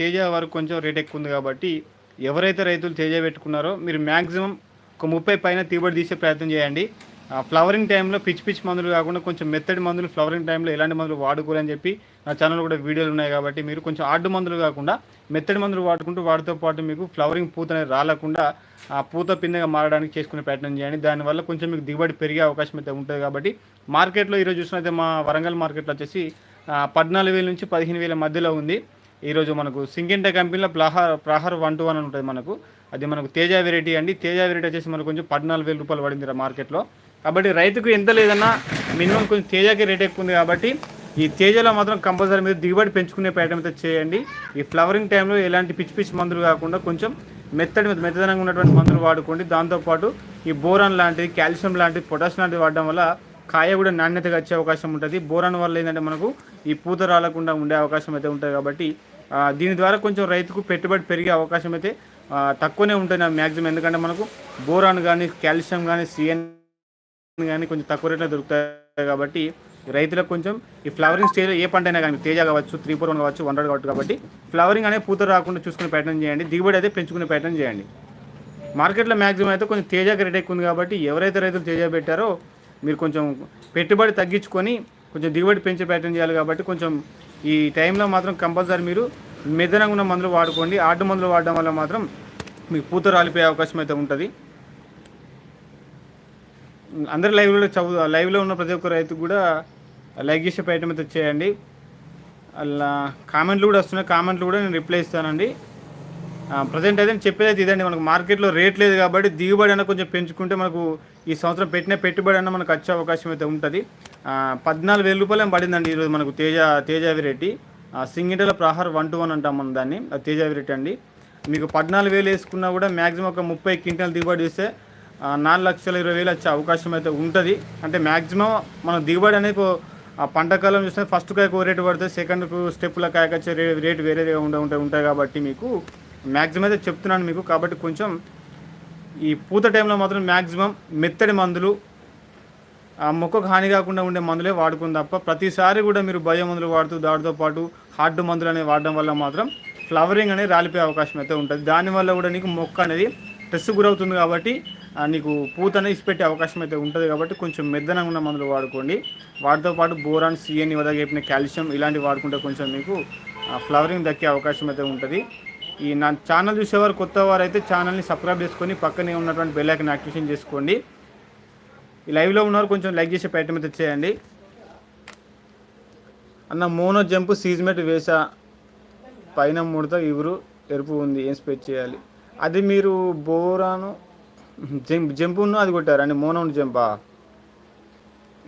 తేజ వరకు కొంచెం రేట్ ఎక్కువ ఉంది కాబట్టి ఎవరైతే రైతులు తేజ పెట్టుకున్నారో మీరు మ్యాక్సిమం ఒక ముప్పై పైన తీబడి తీసే ప్రయత్నం చేయండి. ఆ, ఫ్లవరింగ్ టైంలో పిచ్చి పిచ్చి మందులు కాకుండా కొంచెం మెత్తడి మందులు ఫ్లవరింగ్ టైంలో ఎలాంటి మందులు వాడుకోవాలని చెప్పి నా ఛానల్ కూడా వీడియోలు ఉన్నాయి కాబట్టి మీరు కొంచెం ఆడు మందులు కాకుండా మెత్తడి మందులు వాడుకుంటూ వాటితో పాటు మీకు ఫ్లవరింగ్ పూత అనేది రాలకుండా ఆ పూత పిందెగా మారడానికి చేసుకునే ప్రయత్నం చేయండి. దానివల్ల కొంచెం మీకు దిగుబడి పెరిగే అవకాశం అయితే ఉంటుంది కాబట్టి మార్కెట్లో ఈరోజు చూసినైతే మా వరంగల్ మార్కెట్లో వచ్చేసి పద్నాలుగు వేల నుంచి పదిహేను వేల మధ్యలో ఉంది. ఈరోజు మనకు సింగింట కంపెనీలో ప్రహార్ ప్రహార్ వన్ టు వన్ అని ఉంటుంది మనకు. అది మనకు తేజ వెరైటీ అండి. తేజ వెరైటీ వచ్చేసి మనకు కొంచెం పద్నాలుగు వేల రూపాయలు పడింది మార్కెట్లో. కాబట్టి రైతుకు ఎంత లేదన్నా మినిమం కొంచెం తేజకి రేట్ ఎక్కువ ఉంది కాబట్టి ఈ తేజలో మాత్రం కంపల్సరీ మీరు దిగుబడి పెంచుకునే ప్రయత్నం అయితే చేయండి. ఈ ఫ్లవరింగ్ టైంలో ఎలాంటి పిచ్చి పిచ్చి మందులు కాకుండా కొంచెం మెత్తడి మీద మెత్తదనంగా ఉన్నటువంటి మందులు వాడుకోండి. దాంతోపాటు ఈ బోరాన్ లాంటిది కాల్షియం లాంటిది పొటాష్ లాంటివి వాడడం వల్ల కాయ కూడా నాణ్యతగా వచ్చే అవకాశం ఉంటుంది. బోరాన్ వల్ల ఏంటంటే మనకు ఈ పూత రాలకుండా ఉండే అవకాశం అయితే ఉంటుంది కాబట్టి దీని ద్వారా కొంచెం రైతుకు పెట్టుబడి పెరిగే అవకాశం అయితే తక్కువనే ఉంటుంది మ్యాక్సిమం ఎందుకంటే మనకు బోరాన్ కానీ కాల్షియం కానీ సిఎన్ కానీ కొంచెం తక్కువ రేట్లో దొరుకుతాయి కాబట్టి రైతులకు కొంచెం ఈ ఫ్లవరింగ్ స్టేజ్లో ఏ పంట అయినా కానీ తేజ కావచ్చు త్రీ ఫోర్ వన్ కావచ్చు వన్ హండ్రెడ్ కావచ్చు కాబట్టి ఫ్లవరింగ్ అనేది పూత రాకుండా చూసుకునే ప్రయత్నం చేయండి దిగుబడి అయితే పెంచుకునే ప్రయత్నం చేయండి. మార్కెట్లో మ్యాక్సిమం అయితే కొంచెం తేజాకి రేట్ ఎక్కువ ఉంది కాబట్టి ఎవరైతే రైతులు తేజ పెట్టారో మీరు కొంచెం పెట్టుబడి తగ్గించుకొని కొంచెం దిగుబడి పెంచే ప్రయత్నం చేయాలి కాబట్టి కొంచెం ఈ టైంలో మాత్రం కంపల్సరీ మీరు మెదనంగా ఉన్న మందులు వాడుకోండి. ఆటు మందులు వాడడం వల్ల మాత్రం మీకు పూత రాలిపోయే అవకాశం అయితే ఉంటుంది. అందరు లైవ్లో చదువు లైవ్లో ఉన్న ప్రతి ఒక్క రైతు కూడా లైక్ చేసే ప్రయత్నం అయితే చేయండి. అలా కామెంట్లు కూడా వస్తున్నాయి. కామెంట్లు కూడా నేను రిప్లై ఇస్తానండి. ప్రజెంట్ అయితే చెప్పేది అయితే ఇదండి. మనకు మార్కెట్లో రేట్ లేదు కాబట్టి దిగుబడి అన్న కొంచెం పెంచుకుంటే మనకు ఈ సంవత్సరం పెట్టిన పెట్టుబడి అన్న మనకు వచ్చే అవకాశం అయితే ఉంటుంది. పద్నాలుగు వేల రూపాయలు ఏమో పడిందండి ఈరోజు మనకు తేజ తేజ వెరైటీ సింగిటల ప్రహార్ వన్ టు వన్ అంటాం మనం దాన్ని. అది తేజ వెరైటీ అండి. మీకు పద్నాలుగు వేలు వేసుకున్నా కూడా మ్యాక్సిమం ఒక ముప్పై క్వింటాల్ దిగుబడి ఇస్తే నాలుగు లక్షల ఇరవై వేలు వచ్చే అవకాశం అయితే ఉంటుంది. అంటే మ్యాక్సిమం మనం దిగుబడి అనేది పంటకాలం ఆ చూస్తే ఫస్ట్ కాయకు రేటు పడుతుంది సెకండ్ స్టెప్ల కాయకు వచ్చే రేటు వేరేగా ఉండే ఉంటాయి ఉంటాయి కాబట్టి మీకు మ్యాక్సిమం అయితే చెప్తున్నాను మీకు కాబట్టి కొంచెం ఈ పూత టైంలో మాత్రం మ్యాక్సిమం మెత్తడి మందులు ఆ మొక్కకు హాని కాకుండా ఉండే మందులే వాడుకుని తప్ప ప్రతిసారి కూడా మీరు భయ మందులు వాడుతూ దాటితో పాటు హార్డ్ మందులు అనేవి వాడడం వల్ల మాత్రం ఫ్లవరింగ్ అనేది రాలిపోయే అవకాశం అయితే ఉంటుంది. దానివల్ల కూడా నీకు మొక్క అనేది స్ట్రెస్ గురవుతుంది కాబట్టి నీకు పూత అనేది ఇసిపెట్టే అవకాశం అయితే ఉంటుంది కాబట్టి కొంచెం మెద్దనంగా ఉన్న మందులు వాడుకోండి. వాటితో పాటు బోరాన్ సిఎన్ వద్ద చెప్పిన కాల్షియం ఇలాంటివి వాడుకుంటే కొంచెం మీకు ఫ్లవరింగ్ దక్కే అవకాశం అయితే ఉంటుంది. ఈ నా ఛానల్ చూసేవారు కొత్త వారు అయితే ఛానల్ని సబ్స్క్రైబ్ చేసుకొని పక్కనే ఉన్నటువంటి బెల్లైకన్ యాక్టివేషన్ చేసుకోండి. ఈ లైవ్లో ఉన్నవారు కొంచెం లైక్ చేసే ప్రయత్నం అయితే చేయండి. అన్న మోనో జంప్ సీజ్మెట్ వేసా పైన ముడత ఇగురు ఎరుపు ఉంది ఏం స్పెచ్ చేయాలి? అది మీరు బోరాను జంప్ జంపును అది కొట్టారు? అండి మోనో జంపా?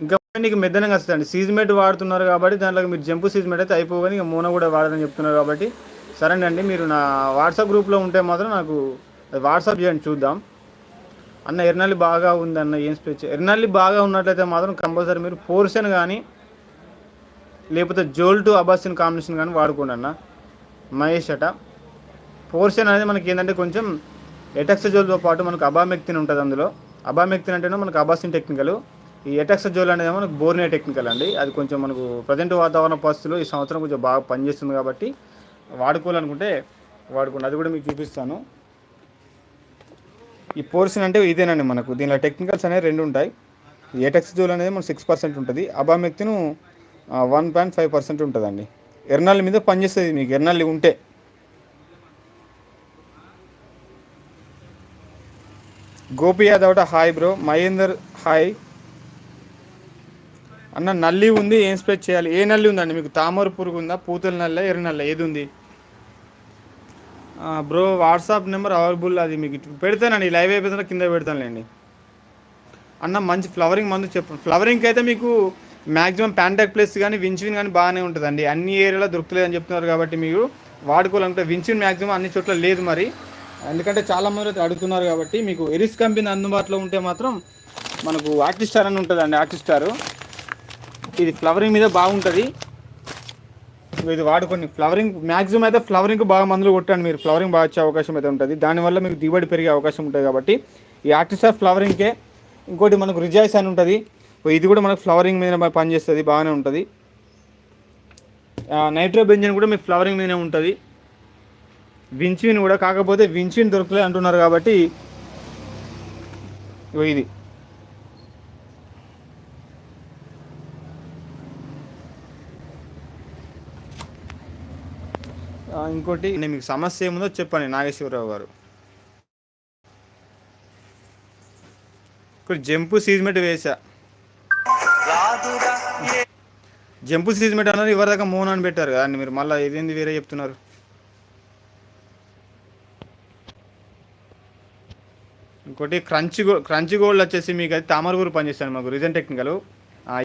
ఇంకా నీకు మెద్దనంగా వస్తుందండి సీజ్మెట్ వాడుతున్నారు కాబట్టి దాంట్లో మీరు జంపు సీజ్మెట్ అయితే అయిపోగానే ఇంకా మోనో కూడా వాడదని చెప్తున్నారు కాబట్టి సరేనండి మీరు నా వాట్సాప్ గ్రూప్లో ఉంటే మాత్రం నాకు అది వాట్సాప్ చేయండి చూద్దాం. అన్న ఎర్నల్లి బాగా ఉంది అన్న ఏం స్పెచ్ ఎర్నల్లి బాగా ఉన్నట్లయితే మాత్రం కంపల్సరీ మీరు పోర్షన్ కానీ లేకపోతే జోల్ టు అబాసిన్ కాంబినేషన్ కానీ వాడుకోండి అన్న. మహేష్ అట. పోర్షన్ అనేది మనకి ఏంటంటే కొంచెం ఎటెక్సజోల్తో పాటు మనకు అబామెక్తిన్ ఉంటుంది అందులో. అబామెక్తిన్ అంటేనే మనకు అబాసిన్ టెక్నికల్. ఈ ఎటెక్సజోల్ అనేది మనకు బోర్నే టెక్నికల్ అండి. అది కొంచెం మనకు ప్రజెంట్ వాతావరణ పరిస్థితుల్లో ఈ సంవత్సరం కొంచెం బాగా పనిచేస్తుంది కాబట్టి వాడుకోవాలనుకుంటే వాడుకోండి. అది కూడా మీకు చూపిస్తాను. ఈ పోర్షన్ అంటే ఇదేనండి మనకు. దీనిలో టెక్నికల్స్ అనేవి రెండు ఉంటాయి. ఏటెక్స్ జోల్ అనేది మనకు సిక్స్ పర్సెంట్ ఉంటుంది. అబామెక్తిను వన్ పాయింట్ ఫైవ్ పర్సెంట్ ఉంటుందండి. ఎర్నల్లి మీద పనిచేస్తుంది మీకు. ఎర్నల్లి ఉంటే. Gopi Yadav hi bro Mahender hi అన్న నల్లి ఉంది. ఏం స్ప్రే చేయాలి? ఏ నల్లి ఉందండి? మీకు తామర పురుగు ఉందా? పూతల నల్ల? ఎర్ర నల్ల? ఏది ఉంది? బ్రో వాట్సాప్ నెంబర్ అవైలబుల్ అది మీకు పెడతానండి లైవ్ అయిపోతున్నా కింద పెడతానులేండి అన్న మంచి ఫ్లవరింగ్ మందు చెప్పు. ఫ్లవరింగ్కి అయితే మీకు మ్యాక్సిమం ప్యాంటాక్ ప్లస్ కానీ విన్చిన్ కానీ బాగానే ఉంటుందండి. అన్ని ఏరియాలో దొరుకుతలేదని చెప్తున్నారు కాబట్టి మీరు వాడుకోవాలంటే విన్చిన్ మ్యాక్సిమం అన్ని చోట్ల లేదు మరి. ఎందుకంటే చాలా మంది అయితే అడుగుతున్నారు కాబట్టి మీకు ఎరిస్ కంపెనీ అందుబాటులో ఉంటే మాత్రం మనకు ఆర్టిస్టార్ అని ఉంటుందండి ఆర్టిస్టార్. ఇది ఫ్లవరింగ్ మీద బాగుంటుంది. ఇది వాడుకోండి ఫ్లవరింగ్ మ్యాక్సిమం అయితే ఫ్లవరింగ్ బాగా మందులు కొట్టండి మీరు. ఫ్లవరింగ్ బాగా వచ్చే అవకాశం అయితే ఉంటుంది. దానివల్ల మీకు దిగుబడి పెరిగే అవకాశం ఉంటుంది కాబట్టి ఈ ఆర్టిస్టార్ ఫ్లవరింగ్కే ఇంకోటి మనకు రిజాయిస్ అని ఉంటుంది. ఇది కూడా మనకు ఫ్లవరింగ్ మీద పనిచేస్తుంది బాగానే ఉంటుంది. నైట్రోబెంజన్ కూడా మీకు ఫ్లవరింగ్ మీదనే ఉంటుంది. వించిన్ కూడా కాకపోతే వించిన్ దొరకలే అంటున్నారు కాబట్టి ఇది. ఇంకోటి నేను మీకు సమస్య ఏముందో చెప్పండి నాగేశ్వరరావు గారు. ఇక్కడ జంపు సీజ్మెంట్ వేసా జంపు సీజ్మెంట్ అన్నారు ఎవరిదాకా మోన్ అని పెట్టారు కదా అండి మీరు మళ్ళీ ఇదేంది వేరే చెప్తున్నారు? ఇంకోటి క్రంచ్ గో క్రంచ్ గోల్డ్ వచ్చేసి మీకు అది తామరగూరు పనిచేస్తాను మాకు reason technical.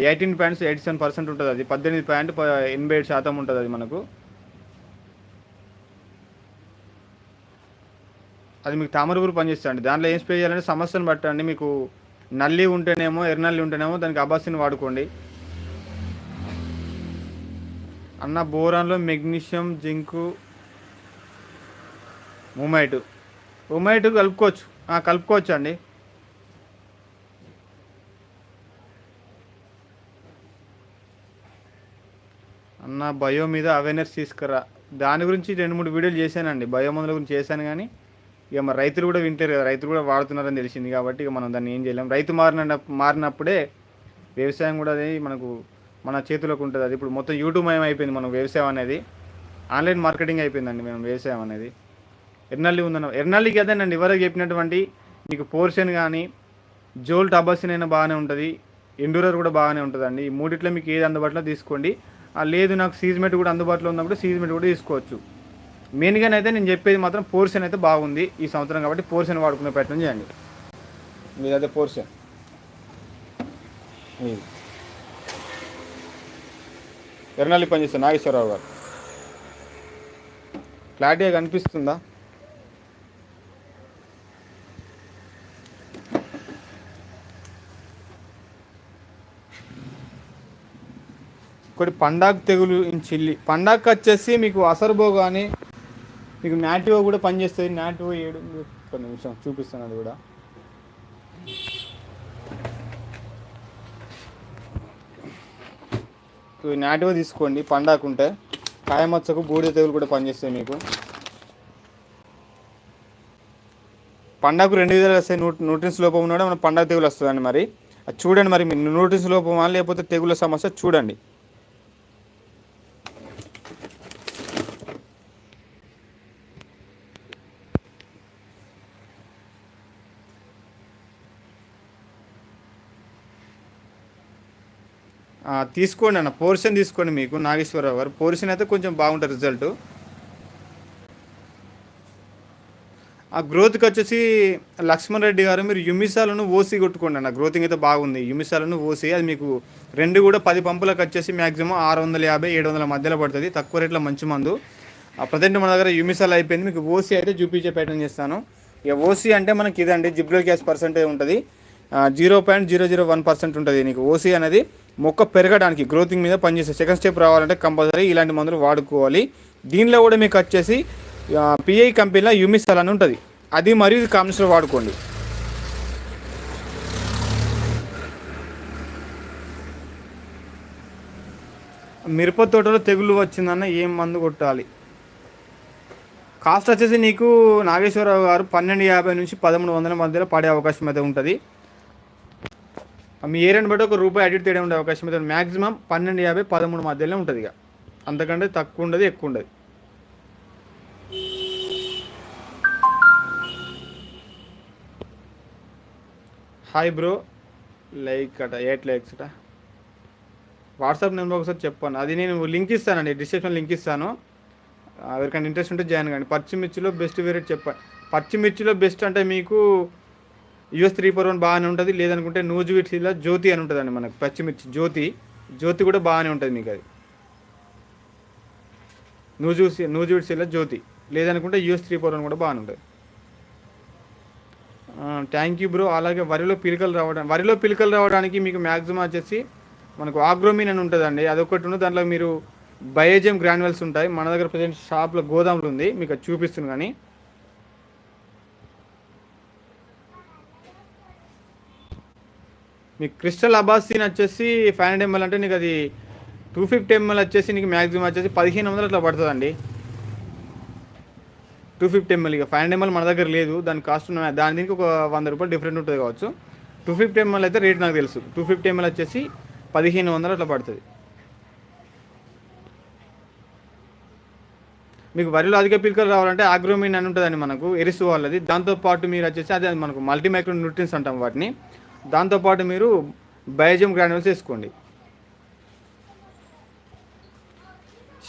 Eighteen points eighty seven percent ఉంటుంది అది పద్దెనిమిది పాయింట్ ఎనభై ఏడు శాతం ఉంటుంది అది మనకు. అది మీకు తామరపూరు పనిచేస్తుంది దాంట్లో ఏం స్ప్రే చేయాలంటే సమస్యను బట్టండి మీకు నల్లి ఉంటేనేమో ఎర్రనల్లి ఉంటేనేమో దానికి అబాసిని వాడుకోండి. అన్న బోరాన్లో మెగ్నీషియం జింకు ఉమైట్ ఉమైట్ కలుపుకోవచ్చు. కలుపుకోవచ్చు అండి అన్న బయో మీద అవేర్నెస్ తీసుకురా. దాని గురించి రెండు మూడు వీడియోలు చేశానండి. బయో మందుల గురించి చేశాను కానీ ఇక మరి రైతులు కూడా వింటారు కదా రైతులు కూడా వాడుతున్నారని తెలిసింది కాబట్టి ఇక మనం దాన్ని ఏం చేయలేం. రైతు మారిన మారినప్పుడే వ్యవసాయం కూడా అది మనకు మన చేతిలోకి ఉంటుంది. అది ఇప్పుడు మొత్తం యూట్యూబ్ మయం అయిపోయింది మనం వ్యవసాయం అనేది. ఆన్లైన్ మార్కెటింగ్ అయిపోయిందండి మనం వ్యవసాయం అనేది. ఎర్నల్లి ఉందన్న ఎర్నల్లికి అదేనండి ఎవరికి చెప్పినటువంటి మీకు పోర్షన్ కానీ జోల్ టబాసిన్ అయినా బాగానే ఉంటుంది ఎండూరర్ కూడా బాగానే ఉంటుందండి. ఈ మూడిట్లో మీకు ఏది అందుబాటులో తీసుకోండి. లేదు నాకు సీజ్మెట్ కూడా అందుబాటులో ఉన్నప్పుడు సీజ్మెట్ కూడా తీసుకోవచ్చు. మెయిన్గానే అయితే నేను చెప్పేది మాత్రం పోర్షన్ అయితే బాగుంది ఈ సంవత్సరం కాబట్టి పోర్షన్ వాడుకునే ప్రయత్నం చేయండి. మీదైతే పోర్షన్. ఎర్నాలి పనిచేస్తారు నాగేశ్వరరావు గారు. క్లారిటీగా కనిపిస్తుందా? ఒకటి పండాగ్ తెగులు ఇన్ చిల్లి. పండాగ్ వచ్చేసి మీకు అసర్బో కానీ మీకు నాటివో కూడా పనిచేస్తుంది. నాటివో ఏడు ఒక నిమిషం చూపిస్తాను అది కూడా. నాటివో తీసుకోండి. పండాకుంటే కాయమచ్చకు బూడిద తెగులు కూడా పనిచేస్తాయి మీకు. పండగకు రెండు విధాలు వస్తాయి. న్యూ న్యూట్రిన్స్ లోపం ఉన్నాడు మన పండగ తెగులు వస్తుందండి మరి. అది చూడండి మరి మీ న్యూట్రిన్స్ లోపమా లేకపోతే తెగుల సమస్య చూడండి. తీసుకోండి అన్న పోర్షన్ తీసుకోండి మీకు నాగేశ్వరరావు గారు. పోర్షన్ అయితే కొంచెం బాగుంటుంది రిజల్ట్ ఆ గ్రోత్కి వచ్చేసి లక్ష్మణ్ రెడ్డి గారు మీరు యుమిసాలను ఓసి కొట్టుకోండి అన్న. గ్రోతింగ్ అయితే బాగుంది. యుమిసాలను ఓసి అది మీకు రెండు కూడా పది పంపులకు వచ్చేసి మ్యాక్సిమం ఆరు వందల యాభై ఏడు వందల మధ్యలో పడుతుంది. తక్కువ రేట్లో మంచి మందు. ఆ ప్రజెంట్ మన దగ్గర యుమిసాల్ అయిపోయింది. మీకు ఓసీ అయితే చూపించే ప్రయత్నం చేస్తాను. ఇక ఓసీ అంటే మనకి ఇదండి జిబ్లో గ్యాస్ పర్సెంటేజ్ ఉంటుంది. Zero point zero zero one percent ఉంటుంది. నీకు ఓసీ అనేది మొక్క పెరగడానికి గ్రోతింగ్ మీద పనిచేసే సెకండ్ స్టెప్ రావాలంటే కంపల్సరీ ఇలాంటి మందులు వాడుకోవాలి. దీనిలో కూడా మీకు వచ్చేసి పిఐ కంపెనీలో యూమిసల్ అని ఉంటుంది. అది మరియు ఇది కాంబినేషన్లో వాడుకోండి. మిరప తోటలో తెగులు వచ్చిందన్న ఏం మందు కొట్టాలి? కాస్ట్ వచ్చేసి నీకు నాగేశ్వరరావు గారు పన్నెండు యాభై నుంచి పదమూడు వందల మధ్యలో పడే అవకాశం అయితే ఉంటుంది. మీ ఏరియాని బట్టి ఒక రూపాయి అడిట్ తేడా ఉండే అవకాశం అయితే మ్యాక్సిమం పన్నెండు యాభై పదమూడు మధ్యలో ఉంటుంది ఇక. అంతకంటే తక్కువ ఉండదు ఎక్కువ ఉండదు. హాయ్ బ్రో లైక్ అట ఎయిట్ లైక్స్ అట. వాట్సాప్ నెంబర్ ఒకసారి చెప్పాను అది నేను లింక్ ఇస్తానండి డిస్క్రిప్షన్ లింక్ ఇస్తాను. ఎవరికైనా ఇంట్రెస్ట్ ఉంటే జాయిన్ కానీ పచ్చిమిర్చిలో బెస్ట్ వేరేట్ చెప్పాను పచ్చిమిర్చిలో బెస్ట్ అంటే మీకు యూఎస్ త్రీ ఫోర్ వన్ బాగానే ఉంటుంది. లేదనుకుంటే నూజువిట్స్లో జ్యోతి అని ఉంటుందండి మనకు పచ్చిమిర్చి జ్యోతి. జ్యోతి కూడా బాగానే ఉంటుంది మీకు అది. నూజు నూజువిట్స్లో జ్యోతి. లేదనుకుంటే యూఎస్ త్రీ ఫోర్ వన్ కూడా బాగానే ఉంటుంది. థ్యాంక్ యూ బ్రో అలాగే వరిలో పిలకలు రావడానికి వరిలో పిలకలు రావడానికి మీకు మ్యాక్సిమం వచ్చేసి మనకు ఆగ్రోమిన్ అని ఉంటుందండి. అదొకటి ఉంది దాంట్లో మీరు బయోజెమ్ గ్రాన్యువల్స్ ఉంటాయి. మన దగ్గర ప్రజెంట్ షాప్లో గోదాములు ఉంది మీకు అది చూపిస్తుంది కానీ మీకు క్రిస్టల్ అబాసిన్ వచ్చేసి ఫైవ్ హండ్రెడ్ ఎంఎల్ అంటే నీకు అది టూ ఫిఫ్టీ ఎంఎల్ వచ్చేసి నీకు మ్యాక్సిమం వచ్చేసి పదిహేను వందలు అట్లా పడుతుందండి. టూ ఫిఫ్టీ ఎంఎల్ ఇక. ఫైవ్ హండ్రెడ్ ఎంఎల్ మన దగ్గర లేదు. దాని కాస్ట్ ఉన్న దాని దీనికి ఒక వంద రూపాయలు డిఫరెంట్ ఉంటుంది కావచ్చు. టూ ఫిఫ్టీ ఎంఎల్ అయితే రేట్ నాకు తెలుసు. టూ ఫిఫ్టీ ఎంఎల్ వచ్చేసి పదిహేను వందలు అట్లా పడుతుంది. మీకు వరిలో అధిక పిలకలు రావాలంటే ఆగ్రోమిన్ అని ఉంటుందండి మనకు ఎరిసు వాళ్ళది. దాంతోపాటు మీరు వచ్చేసి అదే మనకు మల్టీ మైక్రో న్యూట్రియన్స్ అంటాం వాటిని. దాంతోపాటు మీరు బయోజమ్ గ్రాన్యూల్స్ వేసుకోండి.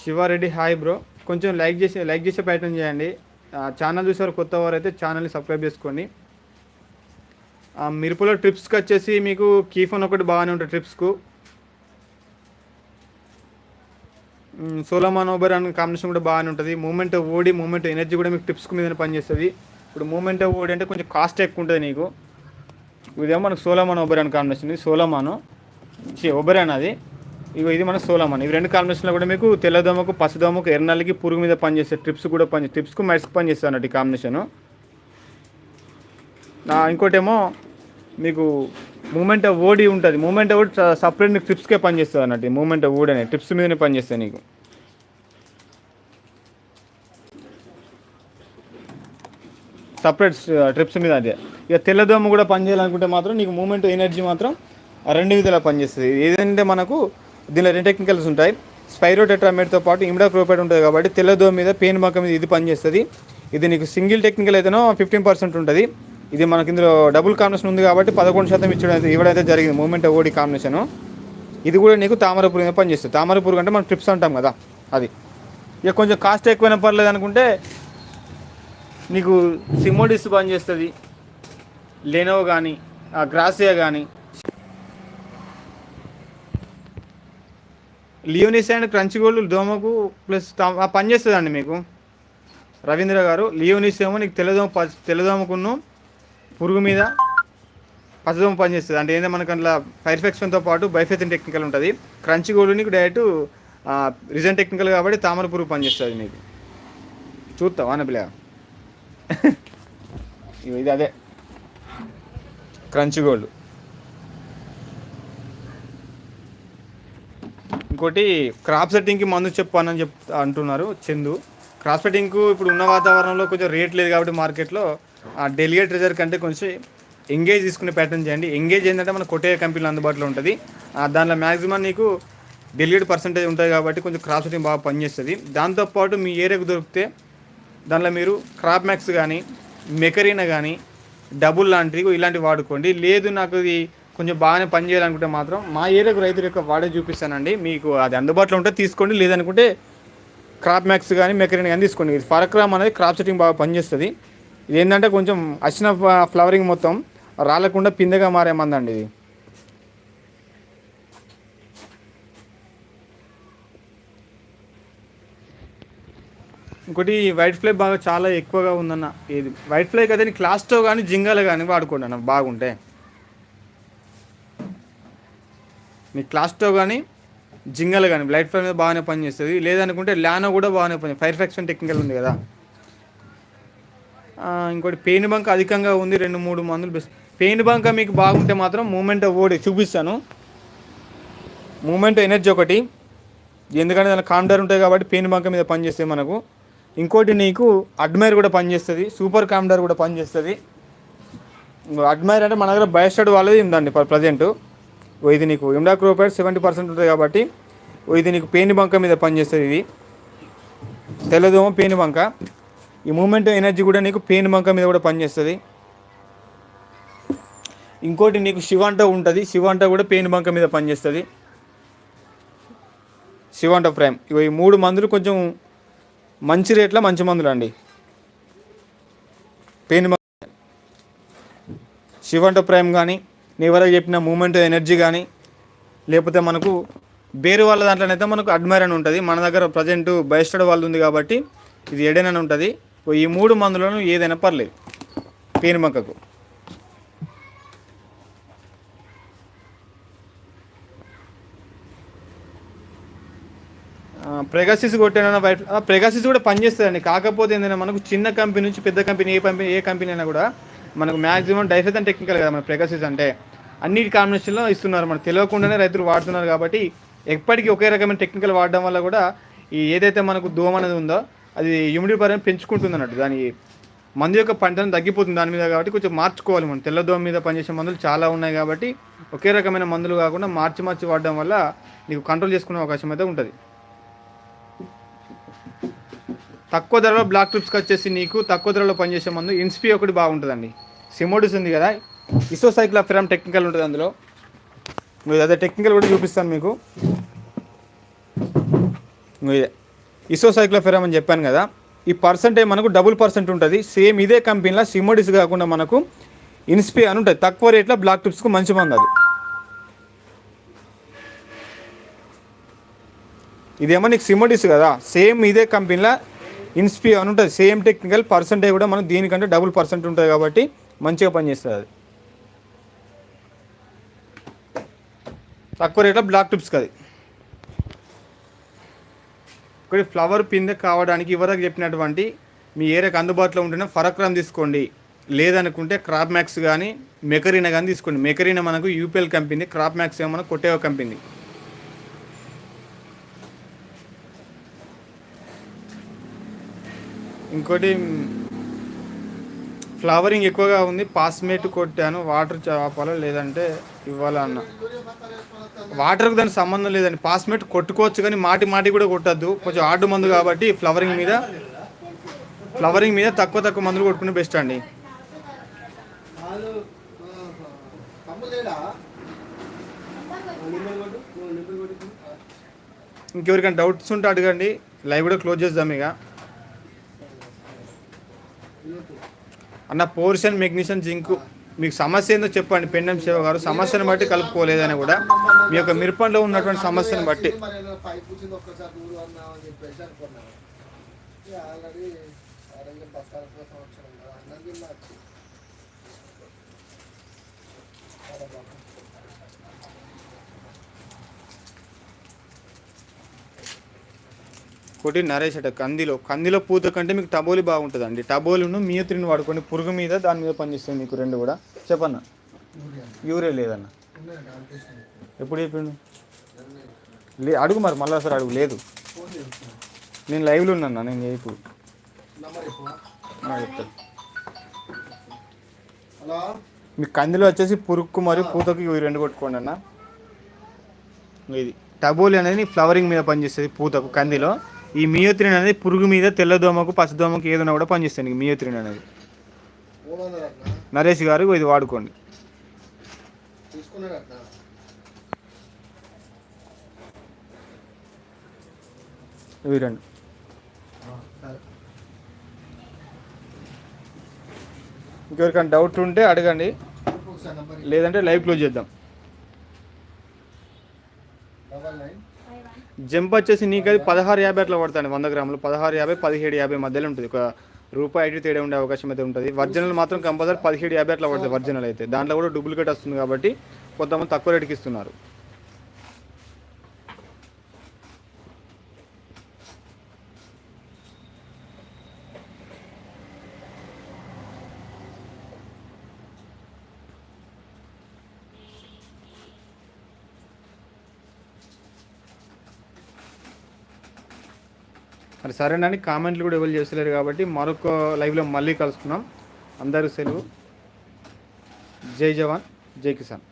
Sivareddy hi bro. కొంచెం లైక్ చేసి లైక్ చేసే ప్రయత్నం చేయండి. ఛానల్ చూసేవారు కొత్త వారు అయితే ఛానల్ని సబ్స్క్రైబ్ చేసుకోండి. మిరపలో ట్రిప్స్కి వచ్చేసి మీకు కీఫోన్ ఒకటి బాగానే ఉంటుంది ట్రిప్స్కు. సోలోమాన్ ఓబర్ అనే కాంబినేషన్ కూడా బాగానే ఉంటుంది. మూమెంట్ ఓడి మూమెంట్ ఎనర్జీ కూడా మీకు ట్రిప్స్ మీద పనిచేస్తుంది. ఇప్పుడు మూమెంట్ ఓడి అంటే కొంచెం కాస్ట్ ఎక్కువ ఉంటుంది నీకు. ఇదేమో మనకు సోలోమాన్ ఒబెరాన్ కాంబినేషన్ ఇది సోలోమాను. ఒబెరాన్ అది. ఇగో ఇది మన సోలోమాన్. ఇవి రెండు కాంబినేషన్లో కూడా మీకు తెల్లదోమకు పసుదోమకు ఎర్రనల్లికి పురుగు మీద పనిచేసే ట్రిప్స్ కూడా పని ట్రిప్స్కు మైట్స్కి పనిచేస్తాయి అన్నట్టు ఈ కాంబినేషను ఇంకోటేమో మీకు మూమెంట్ ఆఫ్ ఓడి ఉంటుంది. మూమెంట్ ఆఫ్ ఓడి సపరేట్ మీకు ట్రిప్స్కే పనిచేస్తుంది అన్నట్టు. మూమెంట్ ఆఫ్ ఓడి అనేది ట్రిప్స్ మీదనే పనిచేస్తాయి నీకు. సపరేట్ ట్రిప్స్ మీద అదే ఇక తెల్లదోమ కూడా పనిచేయాలనుకుంటే మాత్రం నీకు మూమెంట్ ఎనర్జీ మాత్రం రెండు విధాలా పనిచేస్తుంది ఏదంటే మనకు దీనిలో రెండు టెక్నికల్స్ ఉంటాయి. స్పైరోటెట్రామేట్తో పాటు పాటు ఇమిడాక్రోపేట్ ఉంటుంది కాబట్టి తెల్లదోమ మీద పెయిన్ మక్క మీద ఇది పనిచేస్తుంది ఇది నీకు సింగిల్ టెక్నికల్ అయితేనో ఫిఫ్టీన్ పర్సెంట్ ఉంటుంది. ఇది మనకి ఇందులో డబుల్ కాంబినేషన్ ఉంది కాబట్టి పదకొండు శాతం ఇచ్చడం అయితే ఇవ్వడం అయితే జరిగింది. మూమెంట్ ఓడి కాంబినేషన్. ఇది కూడా నీకు తామర పురుగు మీద పనిచేస్తుంది తామర పురుగు అంటే మనం ట్రిప్స్ అంటాం కదా అది. ఇక కొంచెం కాస్ట్ ఎక్కువైనా పర్లేదు అనుకుంటే నీకు సిమోడిస్ పనిచేస్తుంది లెనోవో కానీ గ్రాసియా కానీ లియోనిస్ అండ్ క్రంచ్ గోల్డ్ దోమకు ప్లస్ పని చేస్తుందండి మీకు. రవీంద్ర గారు లియోనిస్ ఏమో నీకు తెల్లదోమ ప- తెల్లదోమకును పురుగు మీద పచ్చదోమ పనిచేస్తుంది అంటే ఏంటంటే మనకు అందులో పర్ఫెక్షన్తో పాటు బైఫెథిన్ టెక్నికల్ ఉంటుంది. క్రంచ్ గోల్డ్ నీకు డైరెక్ట్ రిజన్ టెక్నికల్ కాబట్టి తామర పురుగు పనిచేస్తుంది నీకు. చూస్తావు అనబిలే ఇది అదే. Crunch gold. ఇంకోటి క్రాప్ సెట్టింగ్కి మందు చెప్పానని చెప్ అంటున్నారు చందు. క్రాప్ సెట్టింగ్కు ఇప్పుడు ఉన్న వాతావరణంలో కొంచెం రేట్ లేదు కాబట్టి మార్కెట్లో ఆ డెలిగేట్ ట్రెజర్ కంటే కొంచెం ఎంగేజ్ తీసుకునే ప్యాటర్న్ చేయండి. ఎంగేజ్ ఏంటంటే మన కొట్టే కంపెనీలు అందుబాటులో ఉంటుంది. దానిలో మ్యాక్సిమం నీకు డెలిగేట్ పర్సంటేజ్ ఉంటుంది కాబట్టి కొంచెం క్రాప్ సెట్టింగ్ బాగా పనిచేస్తుంది. దాంతోపాటు మీ ఏరియాకు దొరికితే దానిలో మీరు క్రాప్ మ్యాక్స్ కానీ మెకరీనా కానీ డబుల్ లాంటివి ఇలాంటివి వాడుకోండి. లేదు నాకు ఇది కొంచెం బాగానే పని చేయాలనుకుంటే మాత్రం మా ఏరియాకు రైతుల యొక్క వాడే చూపిస్తానండి. మీకు అది అందుబాటులో ఉంటే తీసుకోండి. లేదనుకుంటే క్రాప్ మ్యాక్స్ కానీ మెకరీన్ కానీ తీసుకోండి. ఇది ఫరక్రామ్ అనేది క్రాప్ సెట్టింగ్ బాగా పనిచేస్తుంది. ఇది ఏంటంటే కొంచెం వచ్చిన ఫ్లవరింగ్ మొత్తం రాలకుండా పిందెగా మారే మందండి ఇది. ఇంకోటి వైట్ ఫ్లై బాగా చాలా ఎక్కువగా ఉందన్న ఇది వైట్ ఫ్లై కదా క్లాస్తో కానీ జింగాలు కానీ వాడుకోండి అన్న బాగుంటే. మీ క్లాస్తో కానీ జింగల్ కానీ లైట్ ఫ్లై మీద బాగానే పనిచేస్తుంది లేదనుకుంటే ల్యానో కూడా బాగానే పని ఫైర్ ఫ్యాక్షన్ టెక్నికల్ ఉంది కదా. ఇంకోటి పెయిన్ బంక్ అధికంగా ఉంది రెండు మూడు మందులు బెస్ట్. పెయిన్ బంక్ మీకు బాగుంటే మాత్రం మూమెంట్ ఓడి చూపిస్తాను. మూమెంట్ ఎనర్జీ ఒకటి. ఎందుకంటే దాని కాండర్ ఉంటాయి కాబట్టి పెయిన్ బంక్ మీద పనిచేస్తాయి మనకు. ఇంకోటి నీకు అడ్మైర్ కూడా పనిచేస్తుంది సూపర్ కామ్డర్ కూడా పనిచేస్తుంది. అడ్మైర్ అంటే మన దగ్గర బయస్టర్డ్ వాళ్ళది ఉందండి ప్రజెంట్. ఇది నీకు ఇమ్డాక్రోపైడ్ సెవెంటీ పర్సెంట్ ఉంటుంది కాబట్టి ఇది నీకు పేని బంక మీద పనిచేస్తుంది ఇది. తెల్లదోమ పేని బంక. ఈ మూమెంట్ ఎనర్జీ కూడా నీకు పేని బంక మీద కూడా పనిచేస్తుంది. ఇంకోటి నీకు శివంట ఉంటుంది శివంట కూడా పేని బంక మీద పనిచేస్తుంది. శివంట ప్రైమ్ ఇవి మూడు మందులు కొంచెం మంచి రేట్లో మంచి మందులు అండి పెయిన్ శివంట ప్రైమ్ కానీ నేను ఎవరైనా చెప్పిన మూమెంట్ ఎనర్జీ కానీ లేకపోతే మనకు వేరే వాళ్ళ దాంట్లోనైతే మనకు అడ్మైర్ అని ఉంటుంది. మన దగ్గర ప్రజెంట్ బయస్టడ్ వాళ్ళు ఉంది కాబట్టి ఇది ఎడెన్ అని ఉంటుంది ఈ మూడు మందులను ఏదైనా పర్లేదు. పేనుమక్కకు ప్రెగాసిస్ కొట్టానన్న బయట ప్రెగాసిస్ కూడా పనిచేస్తుందండి. కాకపోతే ఏంటంటే మనకు చిన్న కంపెనీ నుంచి పెద్ద కంపెనీ ఏ కంపెనీ ఏ కంపెనీ అయినా కూడా మనకు మ్యాక్సిమం డైఫెతన్ టెక్నికల్ కదా మన ప్రెగాసిస్ అంటే. అన్నిటి కాంబినేషన్లో ఇస్తున్నారు మనకు. తెలియకుండానే రైతులు వాడుతున్నారు కాబట్టి ఎప్పటికీ ఒకే రకమైన టెక్నికల్ వాడడం వల్ల కూడా ఈ ఏదైతే మనకు దోమ అనేది ఉందో అది హ్యూమిడిటీ పరంగా పెంచుకుంటుంది అన్నట్టు దాని మందు యొక్క పంటను తగ్గిపోతుంది దాని మీద కాబట్టి కొంచెం మార్చుకోవాలి మనం. తెల్లదోమ మీద పనిచేసే మందులు చాలా ఉన్నాయి కాబట్టి ఒకే రకమైన మందులు కాకుండా మార్చి మార్చి వాడడం వల్ల నీకు కంట్రోల్ చేసుకునే అవకాశం అయితే ఉంటుంది. తక్కువ ధరలో బ్లాక్ ట్రిప్స్కి వచ్చేసి నీకు తక్కువ ధరలో పనిచేసే మందు ఇన్స్పీ ఒకటి బాగుంటుందండి. సిమోడిస్ ఉంది కదా ఇసోసైక్లా ఫిరామ్ టెక్నికల్ ఉంటుంది అందులో. అదే టెక్నికల్ కూడా చూపిస్తాను మీకు. ఇంగో ఇదే. ఇసోసైక్లో అని చెప్పాను కదా ఈ పర్సెంటే మనకు డబుల్ పర్సెంట్ ఉంటుంది. సేమ్ ఇదే కంపెనీలో సిమోడిస్ కాకుండా మనకు ఇన్స్పీ అని ఉంటుంది. తక్కువ రేట్లో బ్లాక్ టిప్స్కు మంచి మంది అది. ఇదేమో నీకు సిమోడిస్ కదా సేమ్ ఇదే కంపెనీలో ఇన్స్పి అని ఉంటుంది. సేమ్ టెక్నికల్ పర్సెంటేజ్ కూడా మనం దీనికంటే డబుల్ పర్సెంట్ ఉంటుంది కాబట్టి మంచిగా పనిచేస్తుంది అది. తక్కువ రేట్లో బ్లాక్ టిప్స్ అది ఒకటి ఫ్లవర్ పిందె కావడానికి ఇవరకు చెప్పినటువంటి మీ ఏరియాకి అందుబాటులో ఉంటేనే ఫరక్రామ్ తీసుకోండి. లేదనుకుంటే క్రాప్ మ్యాక్స్ కానీ మెకరీనా కానీ తీసుకోండి. మెకరీనా మనకు యూపీఎల్ కంపెనీ క్రాప్ మ్యాక్స్ ఏమో మనకు కొట్టేవ కంపెనీ ఇంకోటి ఫ్లవరింగ్ ఎక్కువగా ఉంది. పాస్మేట్ కొట్టాను. వాటర్ చాపాలో లేదంటే ఇవ్వాలా అన్న. వాటర్కి దానికి సంబంధం లేదండి. పాస్మేట్ కొట్టుకోవచ్చు కానీ మాటి మాటి కూడా కొట్టద్దు. కొంచెం ఆర్డు మందు కాబట్టి ఫ్లవరింగ్ మీద ఫ్లవరింగ్ మీద తక్కువ తక్కువ మందులు కొట్టుకునే బెస్ట్ అండి. ఇంకెవరికైనా డౌట్స్ ఉంటే అడగండి. లైవ్ కూడా క్లోజ్ చేద్దాం ఇక. అన్న పోర్షన్ మెగ్నీషియం జింక్ మీకు సమస్య ఏందో చెప్పండి. పెండం శివ గారు సమస్యను బట్టి కలుపుకోలేదని కూడా మీ యొక్క మిరపంలో ఉన్నటువంటి సమస్యను బట్టి. మరి కొట్టి ఒకటి నరేష్ అట కందిలో. కందిలో పూత కంటే మీకు టబోలి బాగుంటుందండి. టబోలును మియోత్రిని వాడుకొని పురుగు మీద దాని మీద పనిచేస్తుంది మీకు రెండు కూడా. చెప్పన్న? యూరియా లేదన్న. ఎప్పుడు చెప్పిండు? లే అడుగు మరి మళ్ళీ సార్ అడుగు. లేదు. నేను లైవ్లో ఉన్నా నేను ఇప్పుడు. చెప్తాను మీకు కందిలో వచ్చేసి పురుక్కు మరియు పూతకు ఇవి రెండు కొట్టుకోండి అన్న. ఇది టబోలి అనేది ఫ్లవరింగ్ మీద పనిచేస్తుంది పూతకు కందిలో. ఈ మియోత్రిన్ అనేది పురుగు మీద తెల్లదోమకు పచ్చదోమకు ఏదైనా కూడా పనిచేస్తుంది మియోత్రిన్ అనేది. నరేష్ గారు ఇది వాడుకోండి. ఇవి రెండు. ఇంకెవరికైనా డౌట్ ఉంటే అడగండి. లేదంటే లైవ్ క్లోజ్ చేద్దాం. జంప్ వచ్చేసి నీకు అది పదహారు యాభై అట్లా పడతాను వంద గ్రాములు. పదహారు యాభై పదిహేడు యాభై మధ్యలో ఉంటుంది. ఒక రూపాయి ఐటీ తేడా ఉండే అవకాశం అయితే ఉంటుంది. వర్జనల్ మాత్రం కంపల్సరీ పదిహేడు యాభై అట్లా పడుతుంది వర్జనల్ అయితే. దాంట్లో కూడా డూప్లికేట్ వస్తుంది కాబట్టి కొంతమంది తక్కువ రేటుకి ఇస్తున్నారు. మరి సరేనని కామెంట్లు కూడా ఎవరు చేస్తలేరు కాబట్టి మరొక లైవ్లో మళ్ళీ కలుసుకున్నాం అందరూ సెలవు. జై జవాన్ జై కిసాన్.